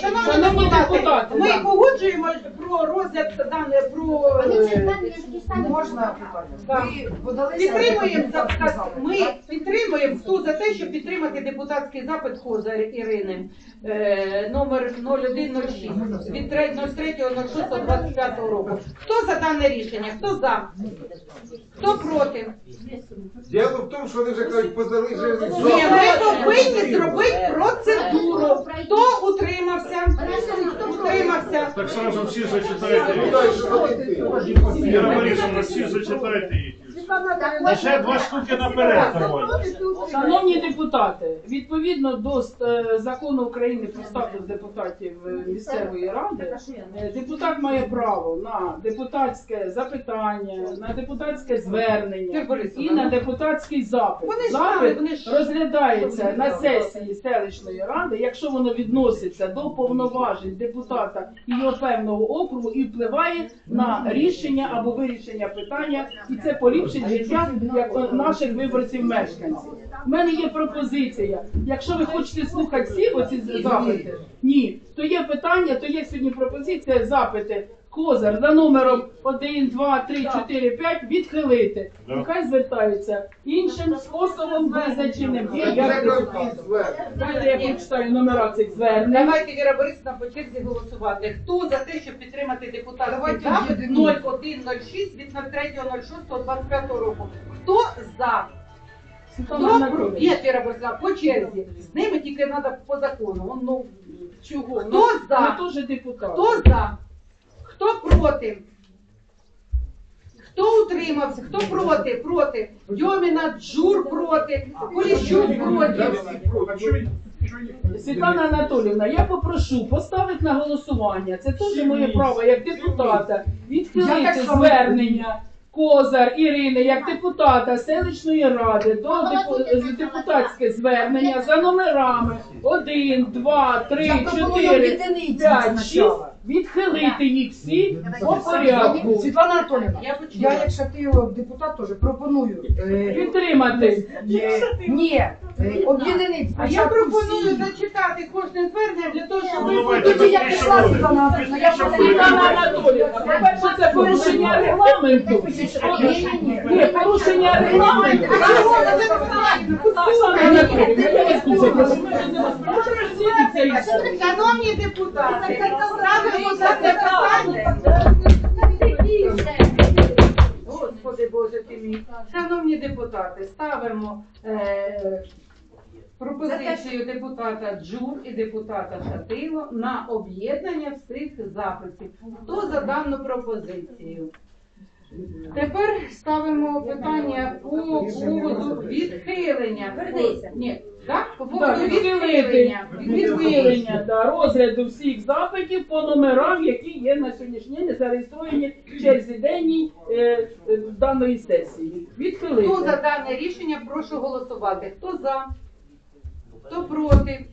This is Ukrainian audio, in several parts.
Шановні депутати, ми погоджуємо про розгляд дане про Можна Да. Ви подалися підтримуємо на за- запит. Ми підтримуємо хто за те, щоб підтримати депутатський запит Козар Ірини е, номер 0106 від 03.06.25 року. Хто за дане рішення? Хто за? Хто проти? Діло в тому, що вони вже кажуть, подали вже. Ми повинні зробити процедуру. Хто утримався? Утримався. Так сразу всі зачитайте. Віра Борисовна, всі зачитайте їх. Лише два штуки наперед. Шановні депутати, відповідно до е, закону України про статус депутатів е, місцевої ради, е, депутат має право на депутатське запитання, на депутатське звернення і на ну. депутатський запит. Вони ж знали, Запит вони ж- розглядається на сесії селищної ради, якщо воно відноситься до повноважень депутата і його певного округу і впливає на рішення або вирішення питання, і це поліпшить життя як наших виборців мешканців. У мене є пропозиція. Якщо ви хочете слухати всі оці запити, ні, то є питання, то є сьогодні пропозиція запити. Козар за номером 1, 2, 3, 4, 5 відхилити. Да. Нехай звертаються іншим способом визначеним. Є як кажуть, Давайте я прочитаю номера цих звернень. Давайте Віра Борисовна по черзі голосувати. Хто за те, щоб підтримати депутатський Давайте запит єдині. 0106 від 03.06.25 року? Хто за? Світлана Хто? Є Віра Борисовна, по черзі. З ними тільки треба по закону. Он, Ну, Чого? Хто за? Ми теж депутати. Хто за? Хто проти? Хто утримався? Хто проти? Проти. Дьоміна, Джур проти, Поліщук проти. Світлана Анатолівна, я попрошу поставити на голосування. Це теж моє право як депутата. Я так Відхилити само. звернення Козар Ірини як депутата селищної ради до депу- депутатське звернення за номерами 1, 2, 3, Я пропоную 4, єдиниці 5, 6. спочатку. Відхилити їх всі по порядку. Світлана Анатоліївна, Я почула. я як шатило депутат теж пропоную. е, Підтримати. е, Ні, е, об'єднати. А я пропоную зачитати кожне Тоді я быстріше пішла, робимо. Я Світлана. Анатоліївна, по-перше, це порушення регламенту. Порушення регламенту. Світлана Анатоліївна, я вас дуже прошу, ми ж не і все. Шановні депутати, ставимо за це питання. Господи Боже ти мій. Шановні депутати, ставимо е, пропозицію депутата Джур і депутата Шатило на об'єднання всіх запитів. Хто за дану пропозицію? Тепер ставимо питання по поводу відхилення. Ні, так? По поводу відхилення. відхилення да, розгляду всіх запитів по номерам, які є на сьогоднішній день зареєстровані в черзі денній е, е, даної сесії. Відхилити. Хто за дане рішення, прошу голосувати. Хто за? Хто проти?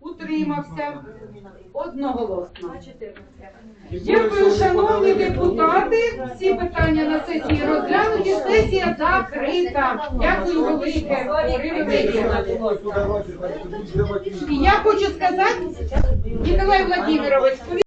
Утримався? Одноголосно. Дякую, шановні депутати. Всі питання на сесії розглянуті. Сесія закрита. Дякую велике. І я хочу сказати, Ніколай Владимирович,